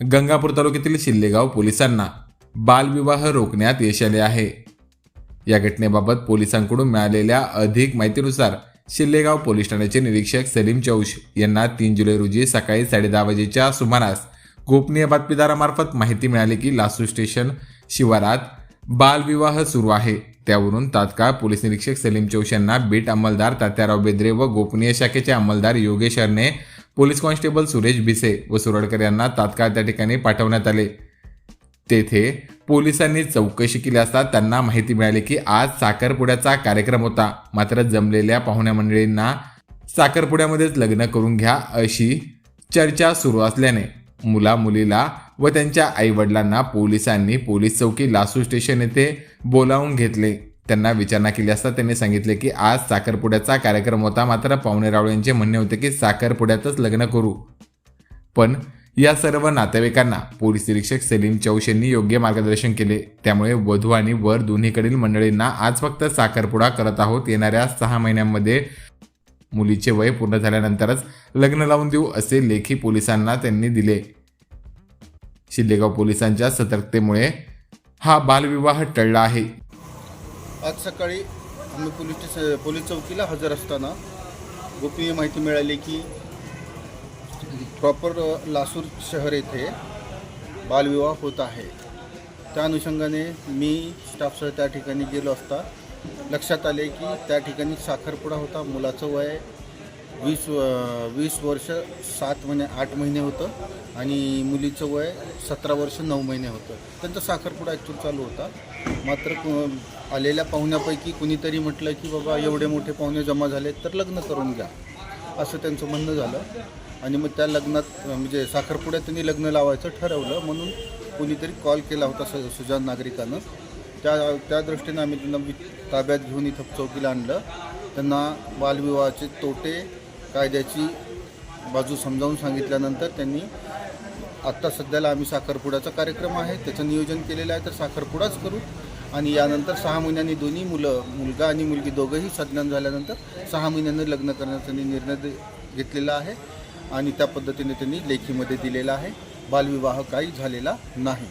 गंगापूर तालुक्यातील शिल्लेगाव पोलिसांना बालविवाह रोखण्यात यश आले आहे. या घटनेबाबत पोलिसांकडून मिळालेल्या अधिक माहितीनुसार शिल्लेगाव पोलीस ठाण्याचे निरीक्षक सलीम चौश यांना तीन जुलै रोजी सकाळी साडेदहा वाजेच्या सुमारास गोपनीय बातमीदारामार्फत माहिती मिळाली की लासू स्टेशन शिवारात बालविवाह सुरू आहे. त्यावरून तात्काळ पोलीस निरीक्षक सलीम चौश यांना बीट अंमलदार तात्याराव बेद्रे व गोपनीय शाखेचे अंमलदार योगेश हरणे पोलीस कॉन्स्टेबल सुरेश भिसे व सुरडकर यांना तात्काळ त्या ठिकाणी पाठवण्यात आले. तेथे पोलिसांनी चौकशी केली असता त्यांना माहिती मिळाली की आज साखरपुड्याचा कार्यक्रम होता. मात्र जमलेल्या पाहुण्या मंडळींना साखरपुड्यामध्येच लग्न करून घ्या अशी चर्चा सुरू असल्याने मुला मुलीला व त्यांच्या आईवडिलांना पोलिसांनी पोलीस चौकी लासू स्टेशन येथे बोलावून घेतले. त्यांना विचारणा केली असता त्यांनी सांगितले की आज साखरपुड्याचा कार्यक्रम होता. मात्र पाहुणे रावळेंचे म्हणणे होते की साखरपुड्यातच लग्न करू. पण या सर्व नातेवाईकांना पोलीस निरीक्षक सलीम चौश यांनी योग्य मार्गदर्शन केले. त्यामुळे वधू आणि वर दोन्हीकडील मंडळींना आज फक्त साखरपुडा करत आहोत. येणाऱ्या सहा महिन्यांमध्ये मुलीचे वय पूर्ण झाल्यानंतरच लग्न लावून देऊ असे लेखी पोलिसांना त्यांनी दिले. शिल्लेगाव पोलिसांच्या सतर्कतेमुळे हा बालविवाह टळला आहे. आज सकाळी आम्ही पोलीस स्टेशन पोलीस चौकीला हजर असताना गोपनीय माहिती मिळाली की प्रॉपर लासूर शहर येथे बालविवाह होत आहे. त्या अनुषंगाने मी स्टाफसह त्या ठिकाणी गेलो असता. लक्षात आले की त्या ठिकाणी साखरपुडा होता. मुलाचं वय वीस व- वीस वर्ष सात महिने आठ महिने होतं आणि मुलीचं वय सतरा वर्ष नऊ महिने होतं. त्यांचा साखरपुडा ॲक्च्युअल चालू होता. मात्र आलेल्या पाहुण्यापैकी कुणीतरी म्हटलं की बाबा एवढे मोठे पाहुणे जमा झाले तर लग्न करून घ्या. असं त्यांचं म्हणणं झालं. आणि मग त्या लग्नात म्हणजे साखरपुड्यात त्यांनी लग्न लावायचं ठरवलं. म्हणून कुणीतरी कॉल केला होता स सुजान नागरिकानं. त्या त्या दृष्टीनं आम्ही त्यांना वि- ताब्यात घेऊन इथं चौकीला आणलं. त्यांना बालविवाहाचे तोटे कायद्याची बाजू समजावून सांगितल्यानंतर त्यांनी आत्ता सध्याला आम्ही साखरपुड्याचा कार्यक्रम आहे. त्याचं नियोजन केलेलं आहे तर साखरपुडाच करू. आणि यानंतर सहा महिन्यांनी दोन्ही मुलं मुलगा आणि मुलगी दोघंही सज्ञान झाल्यानंतर सहा महिन्यांनी लग्न करण्याचा त्यांनी निर्णय दे- घेतलेला आहे. आणि त्या पद्धतीने त्यांनी लेखीमध्ये दिलेला आहे बालविवाह काही झालेला नाही.